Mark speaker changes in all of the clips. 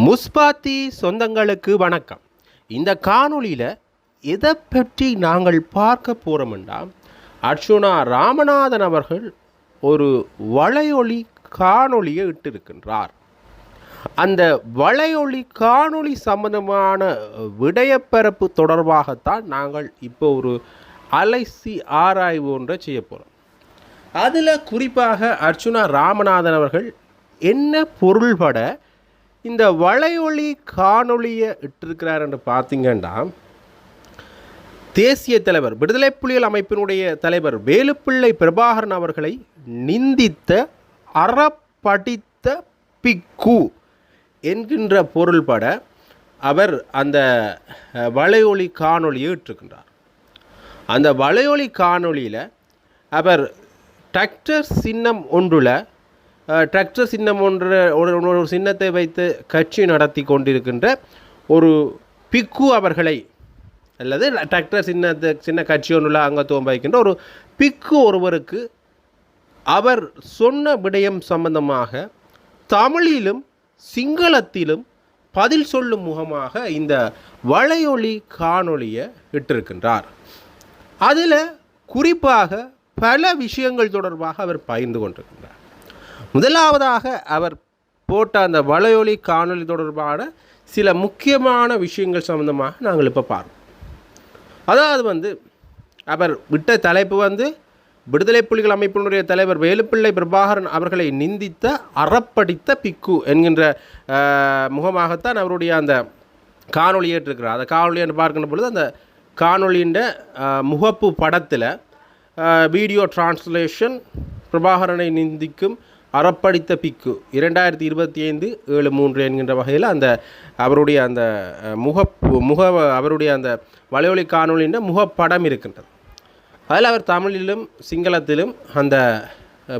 Speaker 1: முஸ்பாத்தி சொந்தங்களுக்கு வணக்கம். இந்த காணொளியில் எதை பற்றி நாங்கள் பார்க்க போகிறோம்னா அர்ச்சுனா ராமநாதன் அவர்கள் ஒரு வளையொலி காணொளியை இட்டிருக்கின்றார். அந்த வளையொலி காணொளி சம்பந்தமான விடயப்பரப்பு தொடர்பாகத்தான் நாங்கள் இப்போ ஒரு அலைசி ஆராய்வு ஒன்றை செய்ய போகிறோம் அதில் குறிப்பாக அர்ச்சுனா ராமநாதன் அவர்கள் என்ன பொருள்பட இந்த வளையொலி காணொளியை இட்டிருக்கிறாருன்னு பார்த்தீங்கன்னா தேசிய தலைவர் விடுதலை புலிகள் அமைப்பினுடைய தலைவர் வேலுப்பிள்ளை பிரபாகரன் அவர்களை நிந்தித்த அறப்படித்த பிக்கு என்கின்ற பொருள்பட அவர் அந்த வளையொலி காணொலியை இட்டிருக்கின்றார். அந்த வளையொலி காணொலியில் அவர் டிராக்டர் சின்னம் ஒன்றுல டிராக்டர் சின்னம் ஒன்று ஒரு சின்னத்தை வைத்து கட்சி நடத்தி கொண்டிருக்கின்ற ஒரு பிக்கு அவர்களை அல்லது டிராக்டர் சின்னத்தை சின்ன கட்சி ஒன்றுள்ள அங்கத்துவம் வகிக்கின்ற ஒரு பிக்கு ஒருவருக்கு அவர் சொன்ன விடயம் சம்பந்தமாக தமிழிலும் சிங்களத்திலும் பதில் சொல்லும் முகமாக இந்த வளையொலி காணொளியை இட்டிருக்கின்றார். அதில் குறிப்பாக பல விஷயங்கள் தொடர்பாக அவர் பகிர்ந்து கொண்டிருக்கின்றார். முதலாவதாக அவர் போட்ட அந்த வளையொலி காணொளி தொடர்பான சில முக்கியமான விஷயங்கள் சம்பந்தமாக நாங்கள் இப்போ பார்ப்போம் அதாவது வந்து அவர் விட்ட தலைப்பு வந்து விடுதலை புலிகள் அமைப்பினுடைய தலைவர் வேலுப்பிள்ளை பிரபாகரன் அவர்களை நிந்தித்த அறப்படித்த பிக்கு என்கின்ற முகமாகத்தான் அவருடைய அந்த காணொலி ஏற்றிருக்கிறார். அந்த காணொளி என்று பார்க்கின்ற பொழுது அந்த காணொலியின் முகப்பு படத்தில் வீடியோ டிரான்ஸ்லேஷன் பிரபாகரனை நிந்திக்கும் அறப்படித்த பிக்கு. இரண்டாயிரத்தி இருபத்தி ஐந்து ஏழு மூன்று என்கின்ற வகையில் அந்த அவருடைய அந்த முகப்பு முக அவருடைய அந்த வலையொலி காணொலியின் முகப்படம் இருக்கின்றது. அதில் அவர் தமிழிலும் சிங்களத்திலும் அந்த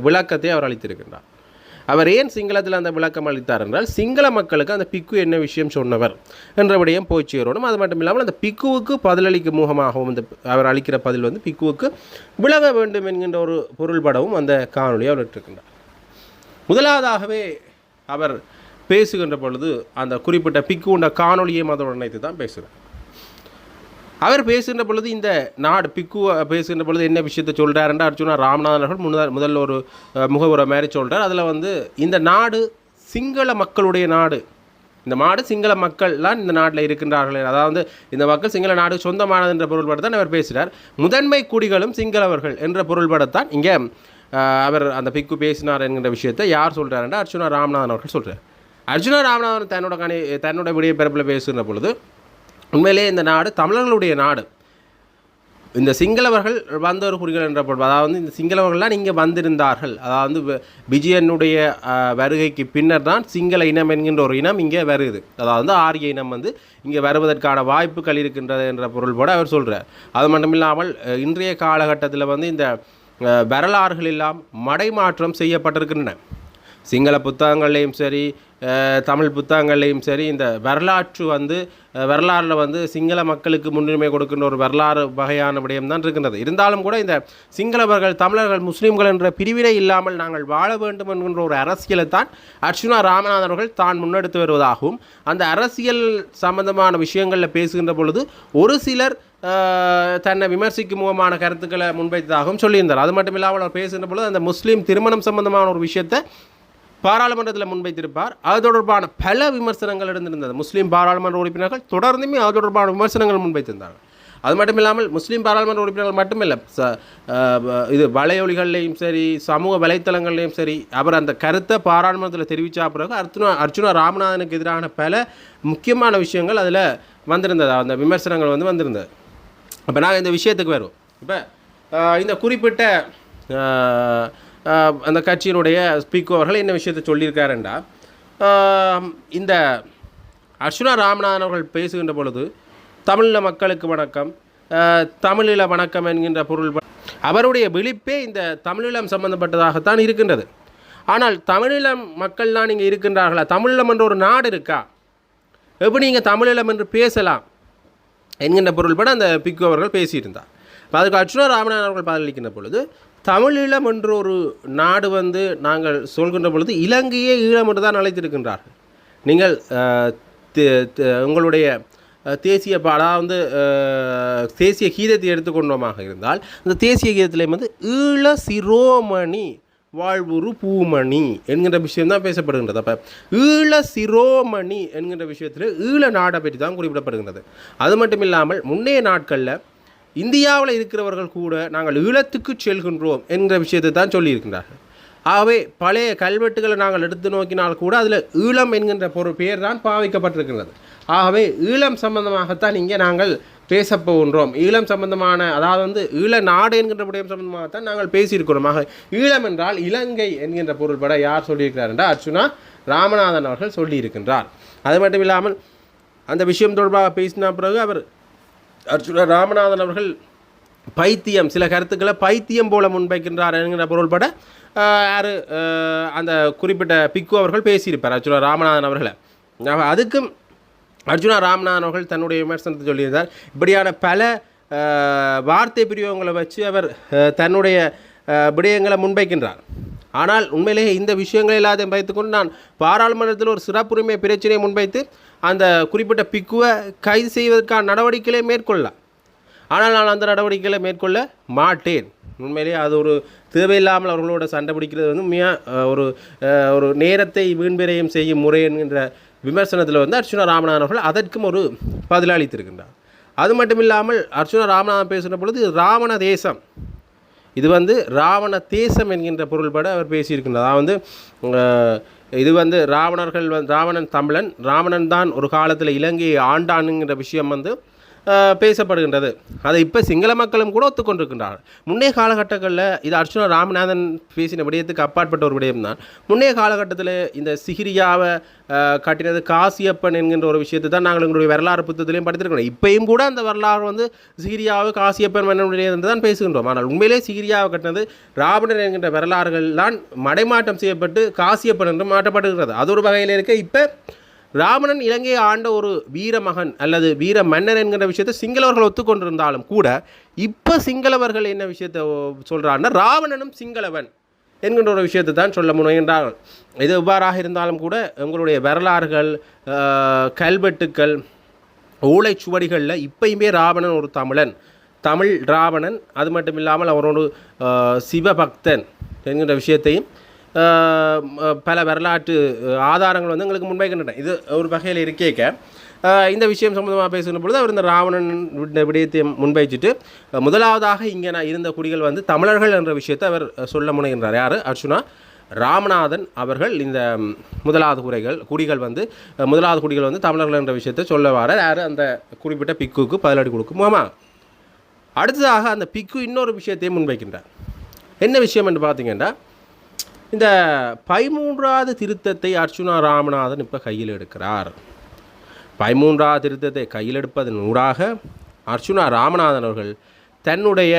Speaker 1: விளக்கத்தை அவர் அளித்திருக்கின்றார். அவர் ஏன் சிங்களத்தில் அந்த விளக்கம் அளித்தார் என்றால் சிங்கள மக்களுக்கு அந்த பிக்கு என்ன விஷயம் சொன்னவர் என்ற விடயம் போய் சேரணும் அது மட்டும் இல்லாமல் அந்த பிக்குவுக்கு பதிலளிக்கும் முகமாகவும் இந்த அவர் அளிக்கிற பதில் வந்து பிக்குவுக்கு விளங்க வேண்டும் என்கின்ற ஒரு பொருள்படவும் அந்த காணொலியை அவர் இட்டிருக்கின்றார். முதலாவதாகவே அவர் பேசுகின்ற பொழுது அந்த குறிப்பிட்ட பிக்கு உண்ட காணொலியை அதோடு இணைத்து தான் பேசுகிறார். அவர் பேசுகின்ற பொழுது இந்த நாடு பிக்கு பேசுகின்ற பொழுது என்ன விஷயத்தை சொல்கிறாருன்னு அர்ஜுனா ராமநாதன் அவர்கள் முன்னதாக முதல்ல ஒரு அஹ், முகவுரை மாதிரி சொல்கிறார் அதில் வந்து இந்த நாடு சிங்கள மக்களுடைய நாடு. இந்த நாடு சிங்கள மக்கள்லாம் இந்த நாட்டில் இருக்கின்றார்கள். அதாவது இந்த மக்கள் சிங்கள நாடு சொந்தமானது என்ற பொருள்படத்தான் அவர் பேசுகிறார் முதன்மை குடிகளும் சிங்களவர்கள் என்ற பொருள்படத்தான் இங்கே அவர் அந்த பிக்கு பேசினார் என்கிற விஷயத்தை யார் சொல்கிறாருன்னா அர்ஜுனா ராமநாதன் அவர்கள் சொல்கிறார் அர்ஜுனா ராமநாதன் தன்னோட கணி தன்னோட விடிய பிறப்பில் பேசுகிற பொழுது உண்மையிலே இந்த நாடு தமிழர்களுடைய நாடு. இந்த சிங்களவர்கள் வந்தவர் குறிகள் என்ற பொருள் அதாவது இந்த சிங்களவர்கள்லாம் இங்கே வந்திருந்தார்கள். அதாவது விஜயனுடைய வருகைக்கு பின்னர் தான் சிங்கள இனம் என்கின்ற ஒரு இனம் இங்கே வருது. அதாவது ஆரிய இனம் வந்து இங்கே வருவதற்கான வாய்ப்புகள் இருக்கின்றது என்ற பொருள் போட அவர் சொல்கிறார் அது மட்டும் இல்லாமல் இன்றைய காலகட்டத்தில் வந்து இந்த வரலாறுகளெல்லாம் வரலாறுகள் எல்லாம் மடைமாற்றம் செய்யப்பட்டிருக்கின்றன. சிங்கள புத்தகங்கள்லேயும் சரி தமிழ் புத்தகங்கள்லேயும் சரி இந்த வரலாற்று வந்து வரலாறில் வந்து சிங்கள மக்களுக்கு முன்னுரிமை கொடுக்கின்ற ஒரு வரலாறு வகையான விடயம் தான் இருக்கின்றது. இருந்தாலும் கூட இந்த சிங்களவர்கள் தமிழர்கள் முஸ்லீம்கள் என்ற பிரிவினை இல்லாமல் நாங்கள் வாழ வேண்டும் என்கின்ற ஒரு அரசியலை தான் அர்ச்சுனா ராமநாதன் அவர்கள் தான் முன்னெடுத்து வருவதாகவும் அந்த அரசியல் சம்பந்தமான விஷயங்களில் பேசுகின்ற பொழுது ஒரு சிலர் தன்னை விமர்சிக்கும் முகமான கருத்துக்களை முன்வைத்ததாகவும் சொல்லியிருந்தார். அது மட்டும் இல்லாமல் அவர் பேசுகிற பொழுது அந்த முஸ்லீம் திருமணம் சம்பந்தமான ஒரு விஷயத்தை பாராளுமன்றத்தில் முன்வைத்திருப்பார். அது தொடர்பான பல விமர்சனங்கள் இருந்திருந்தது முஸ்லீம் பாராளுமன்ற உறுப்பினர்கள் தொடர்ந்துமே அது தொடர்பான விமர்சனங்கள் முன்வைத்திருந்தார்கள். அது மட்டும் இல்லாமல் முஸ்லீம் பாராளுமன்ற உறுப்பினர்கள் மட்டுமில்லை ச இது வலையொலிகள்லேயும் சரி சமூக வலைத்தளங்கள்லையும் சரி அவர் அந்த கருத்தை பாராளுமன்றத்தில் தெரிவித்த பிறகு அர்ச்சுனா அர்ச்சுனா ராமநாதனுக்கு எதிரான பல முக்கியமான விஷயங்கள் அதில் வந்திருந்தது. அந்த விமர்சனங்கள் வந்து வந்திருந்தது. அப்போ நாங்கள் இந்த விஷயத்துக்கு வருவோம். இப்போ இந்த குறிப்பிட்ட அந்த கட்சியினுடைய ஸ்பீக்கர் அவர்கள் என்ன விஷயத்தை சொல்லியிருக்காருண்டா? இந்த அர்ச்சுனா ராமநாதன் அவர்கள் பேசுகின்ற பொழுது தமிழீழ மக்களுக்கு வணக்கம் தமிழில் தமிழீழ வணக்கம் என்கின்ற பொருள் அவருடைய விழிப்பே இந்த தமிழீழம் சம்பந்தப்பட்டதாகத்தான் இருக்கின்றது. ஆனால் தமிழீழம் மக்கள்லாம் நீங்கள் இருக்கின்றார்களா? தமிழீழம் என்ற ஒரு நாடு இருக்கா? எப்படி நீங்கள் தமிழீழம் என்று பேசலாம்? என்கின்ற பொருள்பட அந்த பிக்கு அவர்கள் பேசியிருந்தார். இப்போ அதுக்கு அர்ச்சுனா ராமநாதன் அவர்கள் பதிலளிக்கின்ற பொழுது தமிழீழம் என்ற ஒரு நாடு வந்து நாங்கள் சொல்கின்ற பொழுது இலங்கையே ஈழம் என்று தான் அழைத்திருக்கின்றார்கள். நீங்கள் உங்களுடைய தேசிய பாடாக அதாவது தேசிய கீதத்தை எடுத்துக்கொண்டோமாக இருந்தால் அந்த தேசிய கீதத்திலே வந்து ஈழ சிரோமணி வாழ்வுரு பூமணி என்கின்ற விஷயம் தான் பேசப்படுகின்றது. அப்போ ஈழ சிரோமணி என்கின்ற விஷயத்தில் ஈழ நாடை பற்றி தான் குறிப்பிடப்படுகின்றது. அது மட்டும் இல்லாமல் முன்னைய நாட்களில் இந்தியாவில் இருக்கிறவர்கள் கூட நாங்கள் ஈழத்துக்கு செல்கின்றோம் என்கிற விஷயத்தை தான் சொல்லியிருக்கின்றார்கள். ஆகவே பழைய கல்வெட்டுகளை நாங்கள் எடுத்து நோக்கினால் கூட அதில் ஈழம் என்கின்ற பொருள் பெயர் தான் பாவிக்கப்பட்டிருக்கின்றது. ஆகவே ஈழம் சம்பந்தமாகத்தான் இங்கே நாங்கள் பேச போகின்றோம் ஈழம் சம்பந்தமான அதாவது வந்து ஈழ நாடு என்கின்ற விடயம் சம்பந்தமாகத்தான் நாங்கள் பேசியிருக்கிறோம். ஆக ஈழம் என்றால் இலங்கை என்கின்ற பொருள்பட யார் சொல்லியிருக்கிறார் என்றால் அர்ச்சுனா ராமநாதன் அவர்கள் சொல்லியிருக்கின்றார். அது மட்டும் இல்லாமல் அந்த விஷயம் தொடர்பாக பேசின பிறகு அவர் அர்ச்சுனா ராமநாதன் அவர்கள் பைத்தியம் சில கருத்துக்களை பைத்தியம் போல முன்வைக்கின்றார் என்கிற பொருள்பட யார் அந்த குறிப்பிட்ட பிக்கு அவர்கள் பேசியிருப்பார் அர்ச்சுனா ராமநாதன் அவர்களை. அதுக்கும் அர்ஜுனா ராம்நாதன் அவர்கள் தன்னுடைய விமர்சனத்தை சொல்லியிருந்தார். இப்படியான பல வார்த்தை பிரிவங்களை வச்சு அவர் தன்னுடைய விடயங்களை முன்வைக்கின்றார். ஆனால் உண்மையிலேயே இந்த விஷயங்கள் எல்லாத்தையும் வைத்துக்கொண்டு நான் பாராளுமன்றத்தில் ஒரு சிறப்புரிமை பிரச்சனையை முன்வைத்து அந்த குறிப்பிட்ட பிக்குவை கைது செய்வதற்கான நடவடிக்கைகளை மேற்கொள்ளலாம். ஆனால் நான் அந்த நடவடிக்கைகளை மேற்கொள்ள மாட்டேன். உண்மையிலேயே அது ஒரு தேவையில்லாமல் அவர்களோட சண்டை பிடிக்கிறது வந்து மிக ஒரு ஒரு நேரத்தை வீண்பிரையும் செய்யும் முறை என்கின்ற விமர்சனத்தில் வந்து அர்ச்சுனா ராமநாதன் அவர்கள் அதற்கும் ஒரு பதிலளித்திருக்கின்றார். அது மட்டும் இல்லாமல் அர்ச்சுனா ராமநாதன் பேசுகிற பொழுது ராவண தேசம். இது வந்து ராவண தேசம் என்கின்ற பொருள்பட அவர் பேசியிருக்கின்றார். அதாவது வந்து இது வந்து ராவணர்கள் வந்து ராவணன் தமிழன் ராவணன் தான் ஒரு காலத்தில் இலங்கையை ஆண்டானுங்கிற விஷயம் வந்து பேசப்படுகின்றது. அதை இப்போ சிங்கள மக்களும் கூட ஒத்துக்கொண்டிருக்கின்றார் முன்னைய காலகட்டங்களில் இது அர்ச்சுனா ராமநாதன் பேசின விடயத்துக்கு அப்பாற்பட்ட ஒரு விடயம் தான் முன்னைய காலகட்டத்தில் இந்த சிகிரியாவை கட்டினது காசியப்பன் என்கின்ற ஒரு விஷயத்தை தான் நாங்கள் எங்களுடைய வரலாறு புத்தகத்திலையும் படித்திருக்கிறோம். இப்போயும் கூட அந்த வரலாறு வந்து சிகிரியாவை காசியப்பன் மன்னனுடைய என்று தான் பேசுகின்றோம். ஆனால் உண்மையிலே சிகிரியாவை கட்டினது ராவணன் என்கின்ற வரலாறுகள் தான் மடைமாற்றம் செய்யப்பட்டு காசியப்பன் என்று மாற்றப்படுகிறது அது ஒரு வகையில் இருக்க இப்போ ராவணன் இலங்கையை ஆண்ட ஒரு வீர மகன் அல்லது வீர மன்னன் என்கிற விஷயத்தை சிங்களவர்கள் ஒத்துக்கொண்டிருந்தாலும் கூட இப்போ சிங்களவர்கள் என்ன விஷயத்தை சொல்கிறாங்கன்னா ராவணனும் சிங்களவன் என்கின்ற ஒரு விஷயத்தை தான் சொல்ல முனைகின்றார்கள். இது எவ்வாறாக இருந்தாலும் கூட உங்களுடைய வரலாறுகள் கல்வெட்டுக்கள் ஓலைச்சுவடிகளில் இப்பயுமே ராவணன் ஒரு தமிழன். தமிழ் ராவணன் அது மட்டும் இல்லாமல் அவரோடு சிவபக்தன் என்கின்ற விஷயத்தையும் பல வரலாற்று ஆதாரங்கள் வந்து எங்களுக்கு முன்வைக்கின்றன. இது ஒரு வகையில் இருக்கேக்க. இந்த விஷயம் சம்மந்தமாக பேசுகிற பொழுது அவர் இந்த ராவணன் விடயத்தை முன்வைச்சிட்டு முதலாவதாக இங்கே நான் இருந்த குடிகள் வந்து தமிழர்கள் என்ற விஷயத்தை அவர் சொல்ல முனைகின்றார். யார்? அர்ச்சுனா ராமநாதன் அவர்கள் இந்த முதலாவது குறைகள் குடிகள் வந்து முதலாவது குடிகள் வந்து தமிழர்கள் என்ற விஷயத்தை சொல்ல வர யார்? அந்த குறிப்பிட்ட பிக்குக்கு பதிலடி கொடுக்கும். ஆமாம் அடுத்ததாக அந்த பிக்கு இன்னொரு விஷயத்தையும் முன்வைக்கின்றார். என்ன விஷயம் என்று பார்த்தீங்கன்னா இந்த பதிமூன்றாவது திருத்தத்தை அர்ச்சுனா ராமநாதன் இப்போ கையில் எடுக்கிறார். பதிமூன்றாவது திருத்தத்தை கையில் எடுப்பதன் ஊடாக அர்ச்சுனா ராமநாதன் அவர்கள் தன்னுடைய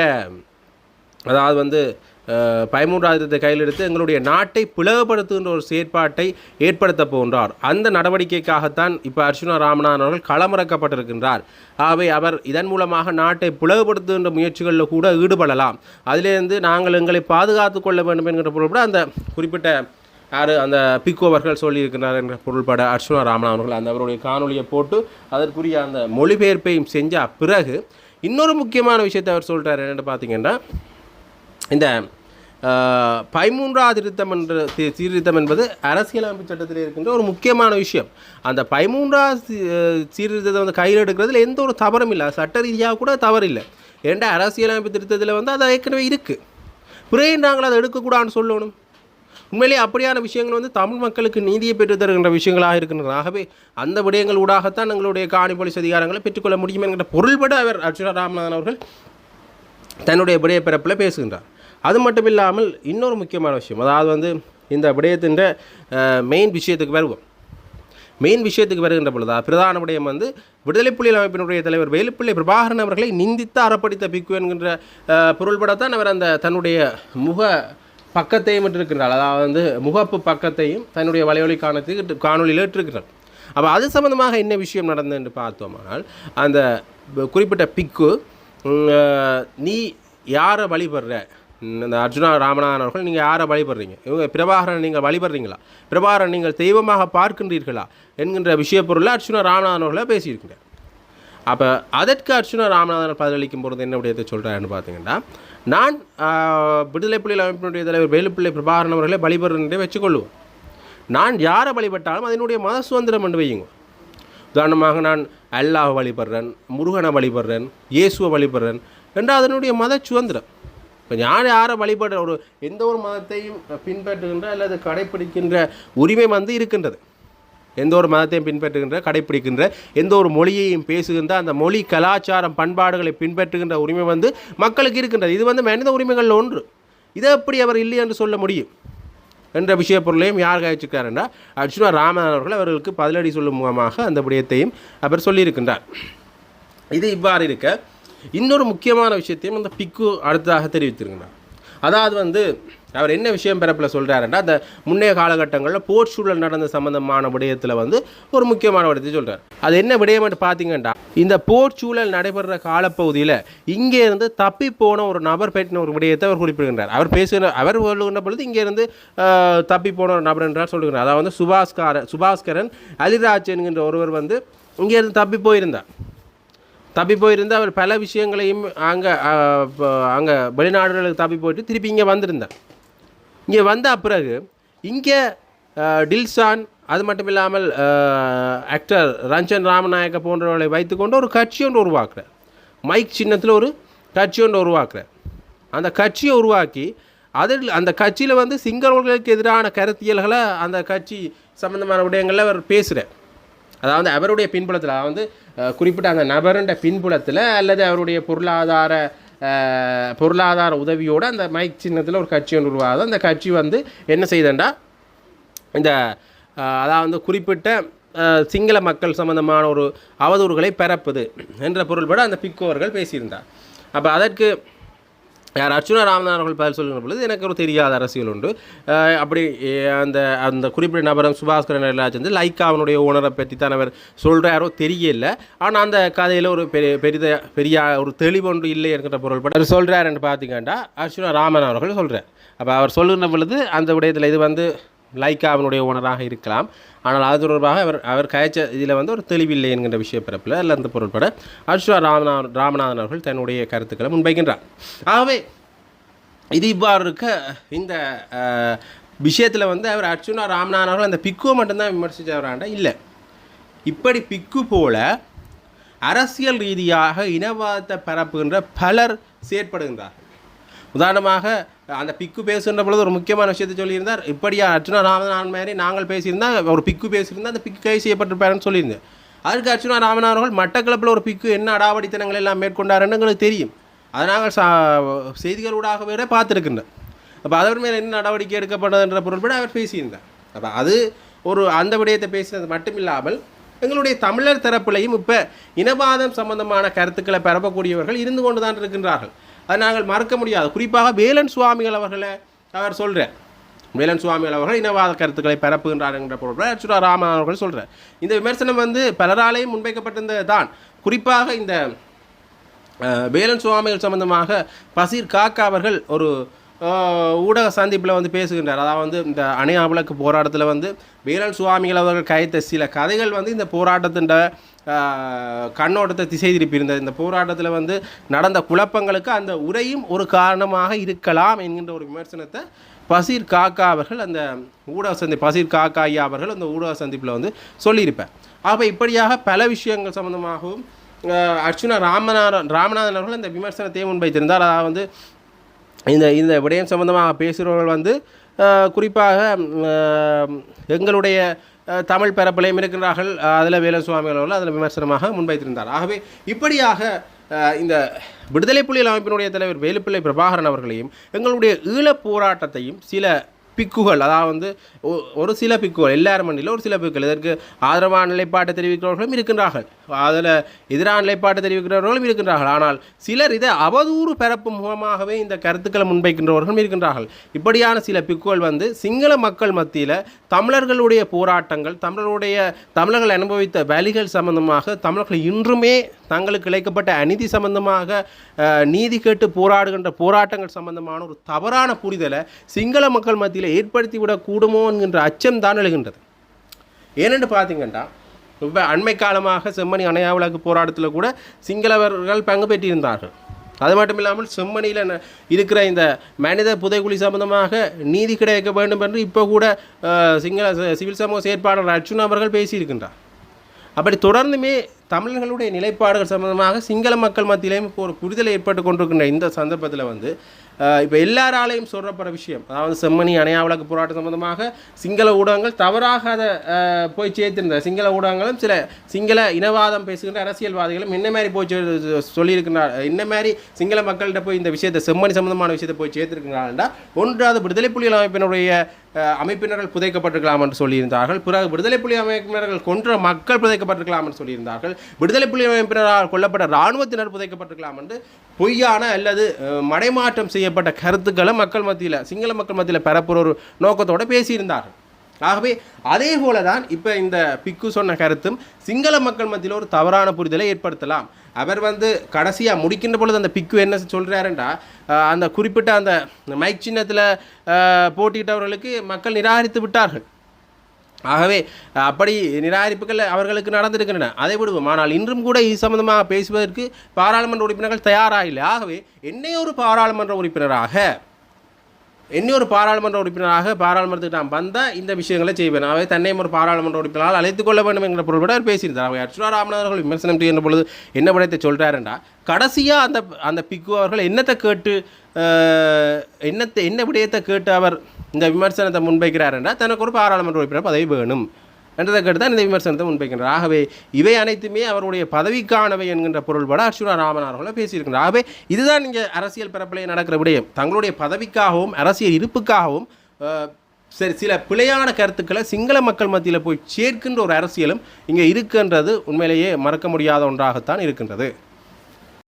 Speaker 1: அதாவது வந்து அஹ், பதிமூன்றாயிரத்தை கையில் எடுத்து எங்களுடைய நாட்டை பிளவுபடுத்துகின்ற ஒரு செயற்பாட்டை ஏற்படுத்த போன்றார் அந்த நடவடிக்கைக்காகத்தான் இப்போ அர்ச்சுனா ராமநாதன் அவர்கள் களமிறக்கப்பட்டிருக்கின்றார். ஆகவே அவர் இதன் மூலமாக நாட்டை பிளவுபடுத்துகின்ற முயற்சிகளில் கூட ஈடுபடலாம். அதிலிருந்து நாங்கள் எங்களை பாதுகாத்து கொள்ள வேண்டும் என்கிற பொருள்பட அந்த குறிப்பிட்ட யார் அந்த பிக்கோ அவர்கள் சொல்லியிருக்கிறார் என்ற பொருள்பட அர்ச்சுனா ராமநாதன் அவர்கள் அந்த அவருடைய காணொலியை போட்டு அதற்குரிய அந்த மொழிபெயர்ப்பையும் செஞ்ச பிறகு இன்னொரு முக்கியமான விஷயத்தை அவர் சொல்கிறார் என்னென்னு பார்த்தீங்கன்னா இந்த பதிமூன்றாவது திருத்தம் என்ற சீர்திருத்தம் என்பது அரசியலமைப்பு சட்டத்தில் இருக்கின்ற ஒரு முக்கியமான விஷயம். அந்த பதிமூன்றாவது சீர்திருத்தத்தை வந்து கையில் எடுக்கிறதுல எந்த ஒரு தவறும் இல்லை. சட்ட ரீதியாக கூட தவறு இல்லை ஏன்டா அரசியலமைப்பு திருத்தத்தில் வந்து அது ஏற்கனவே இருக்குது பிறகு நாங்கள் அதை எடுக்கக்கூடாதுன்னு சொல்லணும்? உண்மையிலேயே அப்படியான விஷயங்கள் வந்து தமிழ் மக்களுக்கு நீதியை பெற்று தருகின்ற விஷயங்களாக இருக்கின்றன. ஆகவே அந்த விடயங்கள் ஊடாகத்தான் எங்களுடைய காணி போலீஸ் அதிகாரங்களை பெற்றுக்கொள்ள முடியும் என்கிற பொருள்பட அவர் அர்ச்சுனா ராமநாதன் அவர்கள் தன்னுடைய விடய பேசுகின்றார். அது மட்டும் இல்லாமல் இன்னொரு முக்கியமான விஷயம். அதாவது வந்து இந்த விடயத்தின் மெயின் விஷயத்துக்கு வருவோம். மெயின் விஷயத்துக்கு வருகின்ற பொழுதா பிரதான விடயம் வந்து விடுதலை புலிகள் அமைப்பினுடைய தலைவர் வேலுப்பிள்ளை பிரபாகரன் அவர்களை நிந்தித்து அறப்படித்த பிக்கு என்கின்ற பொருள்படத்தான் அவர் அந்த தன்னுடைய முக பக்கத்தையும் இருக்கின்றார் அதாவது வந்து முகப்பு பக்கத்தையும் தன்னுடைய வலையொலி காணத்துக்கு காணொலியில் இட்டிருக்கிறார். அப்போ அது சம்மந்தமாக என்ன விஷயம் நடந்தது என்று பார்த்தோமானால் அந்த குறிப்பிட்ட பிக்கு நீ யாரை வழிபடுற? இந்த அர்ஜுனா ராமநாதன் அவர்கள் நீங்கள் யாரை வழிபடுறீங்க? இவங்க பிரபாகரன் நீங்கள் வழிபடுறீங்களா? பிரபாகரன் நீங்கள் தெய்வமாக பார்க்கின்றீர்களா? என்கின்ற விஷயப்பொருளை அர்ஜுனா ராமநாதன் அவர்களை பேசியிருக்கிறார். அப்போ அதற்கு அர்ச்சுனா ராமநாதன் பதிலளிக்கும் பொழுது என்ன விடயத்தை சொல்கிறாருன்னு பார்த்தீங்கன்னா நான் விடுதலை புலிகள் அமைப்பினுடைய தலைவர் வேலுப்பிள்ளை பிரபாகரன் அவர்களை வழிபடுறேன் வச்சுக்கொள்வோம் நான் யாரை வழிபட்டாலும் அதனுடைய மத சுதந்திரம் என்று வையுங்க. உதாரணமாக நான் அல்லாஹ் வழிபடுறேன் முருகனை வழிபடுறேன் இயேசுவை வழிபடுறேன் என்றால் அதனுடைய மத சுதந்திரம் இப்போ யார் யாரை வழிபடுற ஒரு எந்த ஒரு மதத்தையும் பின்பற்றுகின்ற அல்லது கடைப்பிடிக்கின்ற உரிமை வந்து இருக்கின்றது. எந்த ஒரு மதத்தையும் பின்பற்றுகின்ற கடைப்பிடிக்கின்ற எந்த ஒரு மொழியையும் பேசுகின்ற அந்த மொழி கலாச்சாரம் பண்பாடுகளை பின்பற்றுகின்ற உரிமை வந்து மக்களுக்கு இருக்கின்றது. இது வந்து மனித உரிமைகளில் ஒன்று. இதை எப்படி அவர் இல்லை என்று சொல்ல முடியும்? என்ற விஷய பொருளையும் யார் கழிச்சிருக்காருன்னா அர்ஜுனா ராமன் அவர்கள் அவர்களுக்கு பதிலடி சொல்லும் முகமாக அந்த விடயத்தையும் அவர் சொல்லியிருக்கின்றார். இது இவ்வாறு இருக்க இன்னொரு முக்கியமான விஷயத்தையும் அந்த பிக்கு அடுத்ததாக தெரிவித்திருக்கிறார். அதாவது வந்து அவர் என்ன விஷயம் பிறப்பில் சொல்கிறாருன்னா அந்த முன்னைய காலகட்டங்களில் போர் சூழல் நடந்த சம்பந்தமான விடயத்தில் வந்து ஒரு முக்கியமான விடயத்தை சொல்கிறார் அது என்ன விடயம்னு பார்த்தீங்கன்னா இந்த போர் சூழல் நடைபெற காலப்பகுதியில் இங்கே இருந்து தப்பி போன ஒரு நபர் பற்றின ஒரு விடயத்தை அவர் குறிப்பிடுகின்றார். அவர் பேசுகிற அவர் சொல்லுகின்ற பொழுது இங்கே இருந்து தப்பி போன ஒரு நபர் என்றார் சொல்லுகிறார் அதாவது வந்து சுபாஸ்கார சுபாஸ்கரன் அலிராஜ் என்கின்ற ஒருவர் வந்து இங்கே இருந்து தப்பி போயிருந்தார். தப்பி போயிருந்து அவர் பல விஷயங்களையும் அங்கே அங்கே வெளிநாடுகளுக்கு தப்பி போயிட்டு திருப்பி இங்கே வந்திருந்தார். இங்கே வந்த பிறகு இங்கே டில்சான் அது மட்டும் இல்லாமல் ஆக்டர் ரஞ்சன் ராமநாயக்க போன்றவர்களை வைத்துக்கொண்டு ஒரு கட்சி ஒன்று உருவாக்குறார். மைக் சின்னத்தில் ஒரு கட்சி ஒன்று உருவாக்குறார். அந்த கட்சியை உருவாக்கி அதில் அந்த கட்சியில் வந்து சிங்களவர்களுக்கு எதிரான கருத்தியல்களை அந்த கட்சி சம்மந்தமான விடயங்களில் அவர் பேசுகிறார் அதாவது அவருடைய பின்புலத்தில் அதாவது குறிப்பிட்ட அந்த நபருண்ட பின்புலத்தில் அல்லது அவருடைய பொருளாதார பொருளாதார உதவியோடு அந்த மைக் சின்னத்தில் ஒரு கட்சி ஒன்று உருவாகுது. அந்த கட்சி வந்து என்ன செய்தண்டா? இந்த அதாவது குறிப்பிட்ட சிங்கள மக்கள் சம்பந்தமான ஒரு அவதூறுகளை பரப்புது என்ற பொருள்பட அந்த பிக்கோவர்கள் பேசியிருந்தார். அப்போ அதற்கு யார்? அர்ச்சுனா ராமநாதன் அவர்கள் பதில் சொல்லுகிற பொழுது எனக்கு ஒரு தெரியாத அரசியல் உண்டு. அப்படி அந்த அந்த குறிப்பிட்ட நபரம் சுபாஸ்கரன் எல்லாம் வந்து லைக்காவனுடைய ஓனரை பற்றி தான் அவர் சொல்கிறாரோ தெரியல. ஆனால் அந்த கதையில் ஒரு பெரிய பெரித பெரிய ஒரு தெளிவு ஒன்று இல்லை என்கிற பொருள்பட அவர் சொல்கிறாருன்னு பார்த்தீங்கன்னா அர்ச்சுனா ராமன் அவர்கள் சொல்கிறார் அப்போ அவர் சொல்லுகிற பொழுது அந்த விடயத்தில் இது வந்து லைக்காவினுடைய ஓனராக இருக்கலாம். ஆனால் அது தொடர்பாக அவர் அவர் கயச்ச இதில் வந்து ஒரு தெளிவில்லை என்கின்ற விஷய பிறப்பில் அல்ல அந்த பொருட்பட அர்ஷுவா ராமநாதன் ராமநாதன் அவர்கள் தன்னுடைய கருத்துக்களை முன்வைக்கின்றார். ஆகவே இது இவ்வாறு இருக்க இந்த விஷயத்தில் வந்து அவர் அர்ஜுனா ராமநாதன் அவர்கள் அந்த பிக்குவை மட்டும்தான் விமர்சித்தவராண்டா இல்லை. இப்படி பிக்கு போல அரசியல் ரீதியாக இனவாதத்தை பரப்புகின்ற பலர் செயற்படுகின்றார்கள். உதாரணமாக அந்த பிக்கு பேசுகின்ற பொழுது ஒரு முக்கியமான விஷயத்தை சொல்லியிருந்தார். இப்படியா அர்ச்சுனா ராமநாதன் மாதிரி நாங்கள் பேசியிருந்தால் ஒரு பிக்கு பேசியிருந்தால் அந்த பிக்கு கை செய்யப்பட்டிருப்பாருன்னு சொல்லியிருந்தேன். அதற்கு அர்ச்சுனா ராமநாதன் அவர்கள் மட்டக்களப்பில் ஒரு பிக்கு என்ன அடாவடித்தனங்கள் எல்லாம் மேற்கொண்டாருன்னு எங்களுக்கு தெரியும். அதை நாங்கள் சா செய்திகளூடாக வேற பார்த்துருக்கின்றோம். அப்போ அவர் மேலே என்ன நடவடிக்கை எடுக்கப்பட்டதுன்ற பொருள்பட அவர் பேசியிருந்தார். அப்போ அது ஒரு அந்த விடயத்தை பேசினது மட்டும் இல்லாமல் எங்களுடைய தமிழர் தரப்புலையும் இப்போ இனவாதம் சம்பந்தமான கருத்துக்களை பரப்பக்கூடியவர்கள் இருந்து கொண்டு தான் இருக்கின்றார்கள். அதை நாங்கள் மறக்க முடியாது. குறிப்பாக வேலன் சுவாமிகள் அவர்களை அவர் சொல்கிறார் வேலன் சுவாமிகள் அவர்கள் இனவாத கருத்துக்களை பரப்புகின்றார் என்ற பொருள் அச்சுரா ராமன் அவர்கள் சொல்கிறார் இந்த விமர்சனம் வந்து பலராலேயும் முன்வைக்கப்பட்டிருந்தது தான் குறிப்பாக இந்த வேலன் சுவாமிகள் சம்பந்தமாக பசீர் காக்கா அவர்கள் ஒரு ஊடக சந்திப்பில் வந்து பேசுகின்றார். அதாவது வந்து இந்த அணையா போராட்டத்தில் வந்து வீரன் சுவாமிகள் அவர்கள் கைத்த சில கதைகள் வந்து இந்த போராட்டத்தின் கண்ணோட்டத்தை திசை திருப்பியிருந்தது இந்த போராட்டத்தில் வந்து நடந்த குழப்பங்களுக்கு அந்த உரையும் ஒரு காரணமாக இருக்கலாம் என்கின்ற ஒரு விமர்சனத்தை பசீர் காக்கா அவர்கள் அந்த ஊடக சந்தி பசீர் காக்கா ஐயா அவர்கள் அந்த ஊடக சந்திப்பில் வந்து சொல்லியிருப்பேன் ஆக இப்படியாக பல விஷயங்கள் சம்பந்தமாகவும் அர்ச்சுனா ராமநாதன் ராமநாதன் அவர்கள் இந்த விமர்சனத்தையும் முன்வைத்திருந்தார். அதாவது வந்து இந்த இந்த விடயம் சம்பந்தமாக பேசுகிறவர்கள் வந்து குறிப்பாக எங்களுடைய தமிழ் பரப்பிலையும் இருக்கிறார்கள் அதில் வேலசுவாமிகள் அவர்கள் அதில் விமர்சனமாக முன்வைத்திருந்தார். ஆகவே இப்படியாக இந்த விடுதலை புலிகள் அமைப்பினுடைய தலைவர் வேலுப்பிள்ளை பிரபாகரன் அவர்களையும் எங்களுடைய ஈழப் போராட்டத்தையும் சில பிக்குகள் அதாவது வந்து ஒ- ஒரு சில பிக்குகள் எல்லாரும் மண்ணிலும் ஒரு சில பிக்குகள் இதற்கு ஆதரவான நிலைப்பாட்டை தெரிவிக்கிறவர்களும் இருக்கின்றார்கள். அதில் எதிரான நிலைப்பாட்டை தெரிவிக்கிறவர்களும் இருக்கின்றார்கள். ஆனால் சிலர் இதை அவதூறு பரப்பு முகமாகவே இந்த கருத்துக்களை முன்வைக்கின்றவர்களும் இருக்கின்றார்கள். இப்படியான சில பிக்குகள் வந்து சிங்கள மக்கள் மத்தியில் தமிழர்களுடைய போராட்டங்கள் தமிழர்களுடைய தமிழர்கள் அனுபவித்த வழிகள் சம்பந்தமாக தமிழர்கள் இன்றுமே தங்களுக்கு இழைக்கப்பட்ட அநீதி சம்பந்தமாக நீதி கேட்டு போராடுகின்ற போராட்டங்கள் சம்பந்தமான ஒரு தவறான புரிதலை சிங்கள மக்கள் மத்தியில் ஏற்படுத்திவிடக் கூடுமோ என்கின்ற அச்சம் தான் எழுகின்றது. ஏனென்று பார்த்தீங்கன்னா இப்போ அண்மை காலமாக செம்மணி அணையாவிளக்கு போராட்டத்தில் கூட சிங்களவர்கள் பங்கு பெற்றிருந்தார்கள். அது மட்டும் இல்லாமல் செம்மணியில் இருக்கிற இந்த மனித புதைக்குழி சம்பந்தமாக நீதி கிடைக்க வேண்டும் என்று இப்போ கூட சிங்கள சிவில் சமூக செயற்பாளர் அர்ஜுன் அவர்கள் பேசியிருக்கின்றார். அப்படி தொடர்ந்துமே தமிழர்களுடைய நிலைப்பாடுகள் சம்பந்தமாக சிங்கள மக்கள் மத்தியிலேயும் இப்போ ஒரு புரிதல் ஏற்பட்டு கொண்டிருக்கின்ற இந்த சந்தர்ப்பத்தில் வந்து இப்போ எல்லாராலையும் சொல்றப்படுற விஷயம். அதாவது செம்மணி அணையாவிளக்கு போராட்டம் சம்பந்தமாக சிங்கள ஊடகங்கள் தவறாக அதை போய் சேர்த்திருந்த சிங்கள ஊடகங்களும் சில சிங்கள இனவாதம் பேசுகின்ற அரசியல்வாதிகளும் என்ன மாதிரி போய் சொல்லியிருக்கிறார் என்ன மாதிரி சிங்கள மக்கள்கிட்ட போய் இந்த விஷயத்தை செம்மணி சம்பந்தமான விஷயத்தை போய் சேர்த்திருக்கிறார்கள்டா ஒன்றாவது விடுதலை புலிகள் அமைப்பினுடைய அமைப்பினர்கள் புதைக்கப்பட்டிருக்கலாம் என்று சொல்லியிருந்தார்கள். பிறகு விடுதலை புலி அமைப்பினர்கள் கொன்ற மக்கள் புதைக்கப்பட்டிருக்கலாம் என்று சொல்லியிருந்தார்கள். விடுதலை புலி அமைப்பினரால் கொல்லப்பட்ட இராணுவத்தினர் புதைக்கப்பட்டிருக்கலாம் என்று பொய்யான அல்லது மடைமாற்றம் செய்யப்பட்ட கருத்துக்களை மக்கள் மத்தியில் சிங்கள மக்கள் மத்தியில் பரப்புற ஒரு நோக்கத்தோடு பேசியிருந்தார்கள். ஆகவே அதே போல தான் இப்போ இந்த பிக்கு சொன்ன கருத்தும் சிங்கள மக்கள் மத்தியில் ஒரு தவறான புரிதலை ஏற்படுத்தலாம். அவர் வந்து கடைசியாக முடிக்கின்ற பொழுது அந்த பிக்கு என்ன சொல்கிறாருன்றா அந்த குறிப்பிட்ட அந்த மைக் சின்னத்தில் போட்டியிட்டவர்களுக்கு மக்கள் நிராகரித்து விட்டார்கள். ஆகவே அப்படி நிராகரிப்புகள் அவர்களுக்கு நடந்திருக்கின்றன. அதை விடுவோம். ஆனால் இன்றும் கூட இது சம்பந்தமாக பேசுவதற்கு பாராளுமன்ற உறுப்பினர்கள் தயாராக இல்லை ஆகவே என்னையொரு ஒரு பாராளுமன்ற உறுப்பினராக என்னை ஒரு பாராளுமன்ற உறுப்பினராக பாராளுமன்றத்துக்கு நான் வந்தால் இந்த விஷயங்களை செய்வேன். அவை தன்னையும் ஒரு பாராளுமன்ற உறுப்பினரால் அழைத்துக் கொள்ள வேண்டும் என்ற பொருள்பட அவர் பேசியிருந்தார். அவை அர்ச்சுனா ராமநாதன் அவர்கள் விமர்சனம் செய்கின்ற பொழுது என்ன படத்தை சொல்கிறாருண்டா கடைசியாக அந்த அந்த பிக்கு அவர்கள் என்னத்தை கேட்டு என்னத்தை என்ன விடயத்தை கேட்டு அவர் இந்த விமர்சனத்தை முன்வைக்கிறாருன்னா தனக்கு ஒரு பாராளுமன்ற உறுப்பினர் பதவி வேணும். என்றதை கேட்டு தான் இந்த விமர்சனத்தை முன்வைக்கின்றார். ஆகவே இவை அனைத்துமே அவருடைய பதவிக்கானவை என்கின்ற பொருள்பட அர்ச்சுனா ராமன் அவர்களை பேசியிருக்கின்றார். ஆகவே இதுதான் இங்கே அரசியல் பரப்பிலே நடக்கிற விடயம். தங்களுடைய பதவிக்காகவும் அரசியல் இருப்புக்காகவும் சரி சில பிழையான கருத்துக்களை சிங்கள மக்கள் மத்தியில் போய் சேர்க்கின்ற ஒரு அரசியலும் இங்கே இருக்குன்றது. உண்மையிலேயே மறக்க முடியாத ஒன்றாகத்தான் இருக்கின்றது.